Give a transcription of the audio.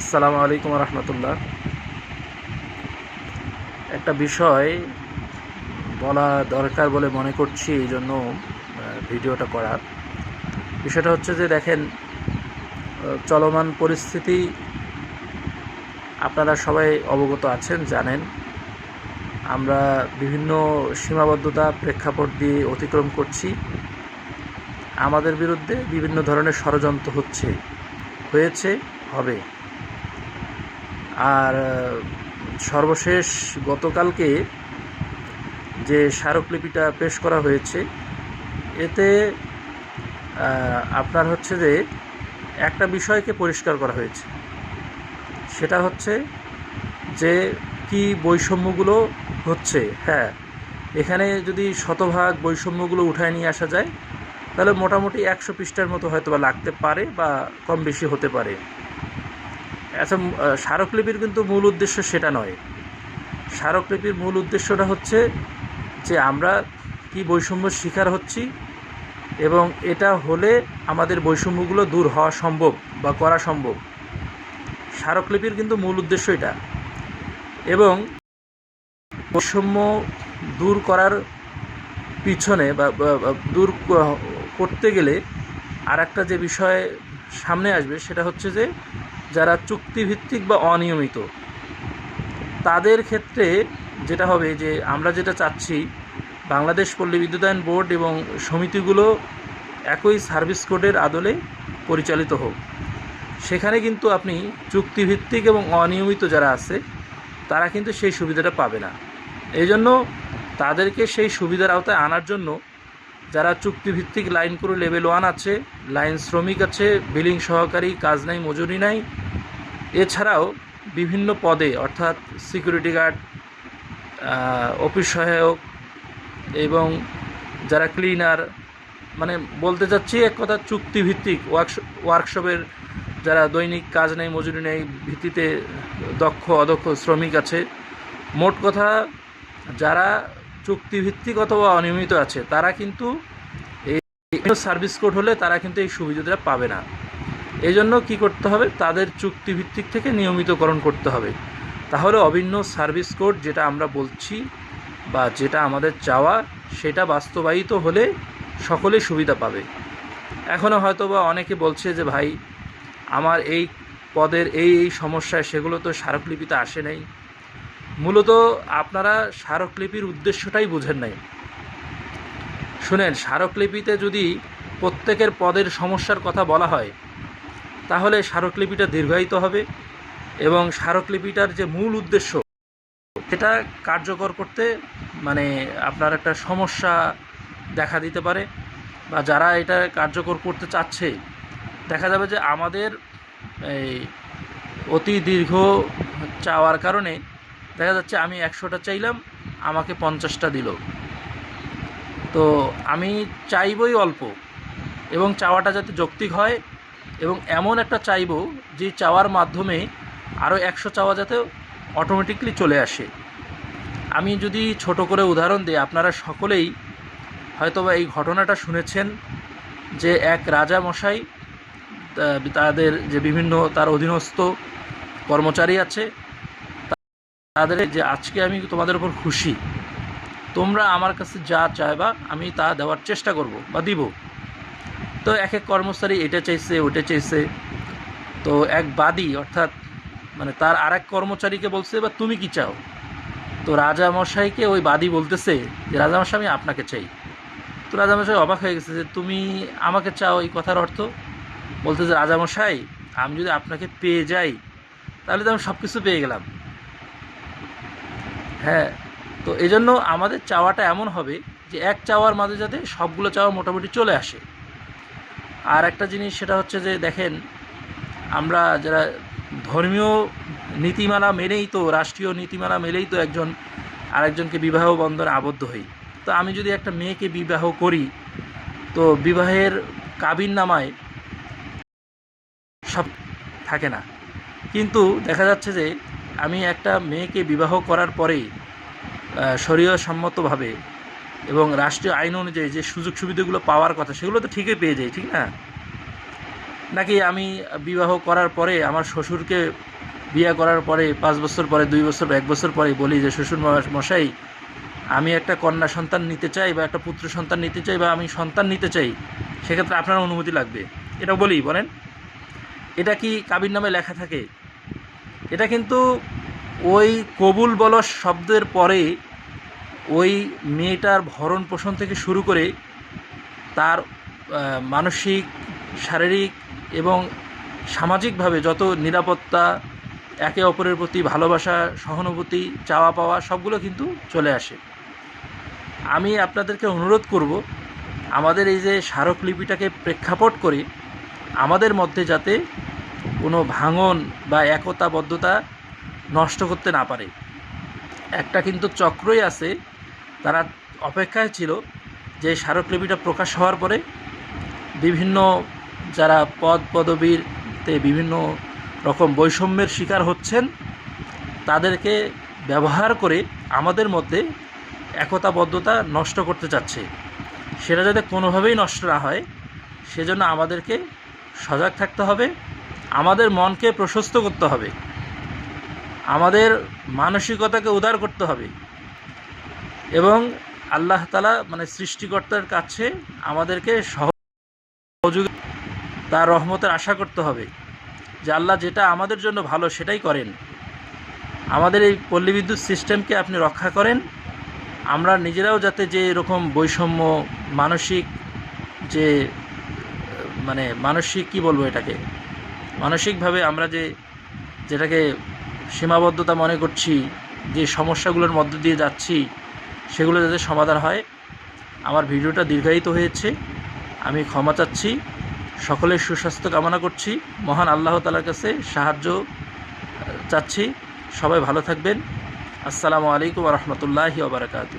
আসসালামু আলাইকুম রহমতুল্লাহ। একটা বিষয় বলা দরকার বলে মনে করছি এই জন্য ভিডিওটা করার। বিষয়টা হচ্ছে যে দেখেন চলমান পরিস্থিতি আপনারা সবাই অবগত আছেন, জানেন। আমরা বিভিন্ন সীমাবদ্ধতা প্রেক্ষাপট দিয়ে অতিক্রম করছি। আমাদের বিরুদ্ধে বিভিন্ন ধরনের ষড়যন্ত্র হচ্ছে, হয়েছে, হবে। আর সর্বশেষ গতকালকে যে স্মারকলিপিটা পেশ করা হয়েছে, এতে আপনার হচ্ছে যে একটা বিষয়কে পরিষ্কার করা হয়েছে। সেটা হচ্ছে যে কি বৈষম্যগুলো হচ্ছে। হ্যাঁ এখানে যদি শতভাগ বৈষম্যগুলো উঠায় নিয়ে আসা যায়, তাহলে মোটামুটি একশো পৃষ্ঠার মতো হয়তো বা লাগতে পারে বা কম বেশি হতে পারে। আচ্ছা স্মারকলিপির কিন্তু মূল উদ্দেশ্য সেটা নয়। স্মারকলিপির মূল উদ্দেশ্যটা হচ্ছে যে আমরা কি বৈষম্য শিকার হচ্ছি এবং এটা হলে আমাদের বৈষম্যগুলো দূর হওয়া সম্ভব বা করা সম্ভব। স্মারকলিপির কিন্তু মূল উদ্দেশ্য এটা। এবং বৈষম্য দূর করার পিছনে বা দূর করতে গেলে আর একটা যে বিষয় সামনে আসবে সেটা হচ্ছে যে যারা চুক্তিভিত্তিক বা অনিয়মিত, তাদের ক্ষেত্রে যেটা হবে যে আমরা যেটা চাচ্ছি, বাংলাদেশ পল্লী বিদ্যুতায়ন বোর্ড এবং সমিতিগুলো একই সার্ভিস কোডের আদলে পরিচালিত হোক। সেখানে কিন্তু আপনি চুক্তিভিত্তিক এবং অনিয়মিত যারা আছে, তারা কিন্তু সেই সুবিধাটা পাবে না। এই জন্য তাদেরকে সেই সুবিধার আওতায় আনার জন্য যারা চুক্তিভিত্তিক লাইন করে লেভেল ওয়ান আছে, লাইন শ্রমিক আছে, বিলিং সহকারী, কাজ নাই, মজুরি নাই এছাড়াও বিভিন্ন পদে, অর্থাৎ সিকিউরিটি গার্ড অফিস সহায়ক এবং যারা ক্লিনার মানে বলতে চাচ্ছি এক কথা চুক্তিভিত্তিক ওয়ার্কশপ ওয়ার্কশপের যারা দৈনিক কাজ নেই, মজুরি নেই, ভিত্তিতে দক্ষ, অদক্ষ শ্রমিক আছে, মোট কথা যারা চুক্তিভিত্তিক অথবা অনিয়মিত আছে, তারা কিন্তু এই সার্ভিস কোড হলে তারা কিন্তু এই সুবিধাটা পাবে না। এই জন্য কী করতে হবে? তাদের চুক্তিভিত্তিক থেকে নিয়মিতকরণ করতে হবে। তাহলে অভিন্ন সার্ভিস কোড যেটা আমরা বলছি বা যেটা আমাদের চাওয়া, সেটা বাস্তবায়িত হলে সকলেই সুবিধা পাবে। এখনও হয়তো বা অনেকে বলছে যে, ভাই, আমার এই পদের এই এই সমস্যায় সেগুলো তো স্মারকলিপিতে আসে নাই। মূলত আপনারা স্মারকলিপির উদ্দেশ্যটাই বুঝেন নাই। শুনেন, স্মারকলিপিতে যদি প্রত্যেকের পদের সমস্যার কথা বলা হয় তাহলে স্মারকলিপিটা দীর্ঘায়িত হবে এবং স্মারকলিপিটার যে মূল উদ্দেশ্য, সেটা কার্যকর করতে মানে আপনার একটা সমস্যা দেখা দিতে পারে বা যারা এটা কার্যকর করতে চাচ্ছে, দেখা যাবে যে আমাদের এই অতি দীর্ঘ চাওয়ার কারণে দেখা যাচ্ছে আমি একশোটা চাইলাম, আমাকে পঞ্চাশটা দিল। তো আমি চাইবই অল্প এবং চাওয়াটা যাতে যৌক্তিক হয় এবং এমন একটা চাইব যে চাওয়ার মাধ্যমে আরও একশো চাওয়া যাতে অটোমেটিকলি চলে আসে। আমি যদি ছোট করে উদাহরণ দিই, আপনারা সকলেই হয়তোবা এই ঘটনাটা শুনেছেন যে এক রাজা মশাই তাদের যে বিভিন্ন, তার অধীনস্থ কর্মচারী আছে, তাদের যে আজকে আমি তোমাদের উপর খুশি, তোমরা আমার কাছে যা চাইবা আমি তা দেওয়ার চেষ্টা করব বা দিব। তো এক এক কর্মচারী এটা চাইছে ওটা চাইছে। তো এক বাদী, অর্থাৎ মানে তার আর এক কর্মচারীকে বলছে বা তুমি কি চাও? তো রাজা মশাইকে ওই বাদী বলতেছে যে, রাজামশাই, আমি আপনাকে চাই। তো রাজামশাই অবাক হয়ে গেছে যে, তুমি আমাকে চাও? এই কথার অর্থ বলতে যে, রাজামশাই, আমি যদি আপনাকে পেয়ে যাই, তাহলে তো আমি সব কিছু পেয়ে গেলাম। হ্যাঁ তো এই জন্য আমাদের চাওয়াটা এমন হবে যে, এক চাওয়ার মাঝে যাতে সবগুলো চাওয়া মোটামুটি চলে আসে। আর একটা জিনিস সেটা হচ্ছে যে দেখেন, আমরা যারা ধর্মীয় নীতিমালা মেনেই তো, রাষ্ট্রীয় নীতিমালা মেলেই তো একজন আরেকজনকে বিবাহ বন্ধনে আবদ্ধ হই। তো আমি যদি একটা মেয়েকে বিবাহ করি, তো বিবাহের কাবিন নামায় সব থাকে না। কিন্তু দেখা যাচ্ছে যে আমি একটা মেয়েকে বিবাহ করার শরীয় সম্মতভাবে এবং রাষ্ট্রীয় আইন অনুযায়ী যে সুযোগ সুবিধাগুলো পাওয়ার কথা, সেগুলো তো ঠিকই পেয়ে যাই ঠিক না? নাকি আমি বিবাহ করার পরে আমার শ্বশুরকে বিয়ে করার পরে, পাঁচ বছর পরে, দুই বছর এক বছর পরে বলি যে, শ্বশুর মশাই, আমি একটা কন্যা সন্তান নিতে চাই বা একটা পুত্র সন্তান নিতে চাই বা আমি সন্তান নিতে চাই, সেক্ষেত্রে আপনার অনুমতি লাগবে। এটা বলি, বলেন। এটা কি কাবির নামে লেখা থাকে? এটা কিন্তু ওই কবুল বলস শব্দের পরে ওই মেয়েটার ভরণ পোষণ থেকে শুরু করে তার মানসিক, শারীরিক এবং সামাজিকভাবে যত নিরাপত্তা, একে অপরের প্রতি ভালোবাসা, সহানুভূতি, চাওয়া পাওয়া সবগুলো কিন্তু চলে আসে। আমি আপনাদেরকে অনুরোধ করব, আমাদের এই যে স্মারকলিপিটাকে প্রেক্ষাপট করে আমাদের মধ্যে যাতে কোনো ভাঙন বা একতাবদ্ধতা নষ্ট করতে না পারে। একটা কিন্তু চক্রই আছে তারা অপেক্ষায় ছিল যে স্মারকলিপিটা প্রকাশ হওয়ার পরে বিভিন্ন যারা পদ পদবীরতে বিভিন্ন রকম বৈষম্যের শিকার হচ্ছেন, তাদেরকে ব্যবহার করে আমাদের মধ্যে একতাবদ্ধতা নষ্ট করতে চাচ্ছে। সেটা যাতে কোনোভাবেই নষ্ট না হয়, সেজন্য আমাদেরকে সজাগ থাকতে হবে, আমাদের মনকে প্রশস্ত করতে হবে, আমাদের মানসিকতাকে উদার করতে হবে। এবং আল্লাহ তালা মানে সৃষ্টিকর্তার কাছে আমাদেরকে সহযোগ তার রহমতের আশা করতে হবে যে আল্লাহ যেটা আমাদের জন্য ভালো সেটাই করেন। আমাদের এই পল্লী বিদ্যুৎ সিস্টেমকে আপনি রক্ষা করেন। আমরা নিজেরাও যাতে যে এরকম বৈষম্য মানসিক যে মানে মানসিক কি বলব এটাকে? মানসিকভাবে আমরা যে, যেটাকে সীমাবদ্ধতা মনে করছি, যে সমস্যাগুলোর মধ্য দিয়ে যাচ্ছি সেগুলো যাতে সমাধান হয়। আমার ভিডিওটা দীর্ঘায়িত হয়েছে। আমি ক্ষমা চাচ্ছি। সকলের সুস্বাস্থ্য কামনা করছি। মহান আল্লাহ তালার কাছে সাহায্য চাচ্ছি। সবাই ভালো থাকবেন। আসসালামু আলাইকুম রহমতুল্লাহি ওবরাকাতু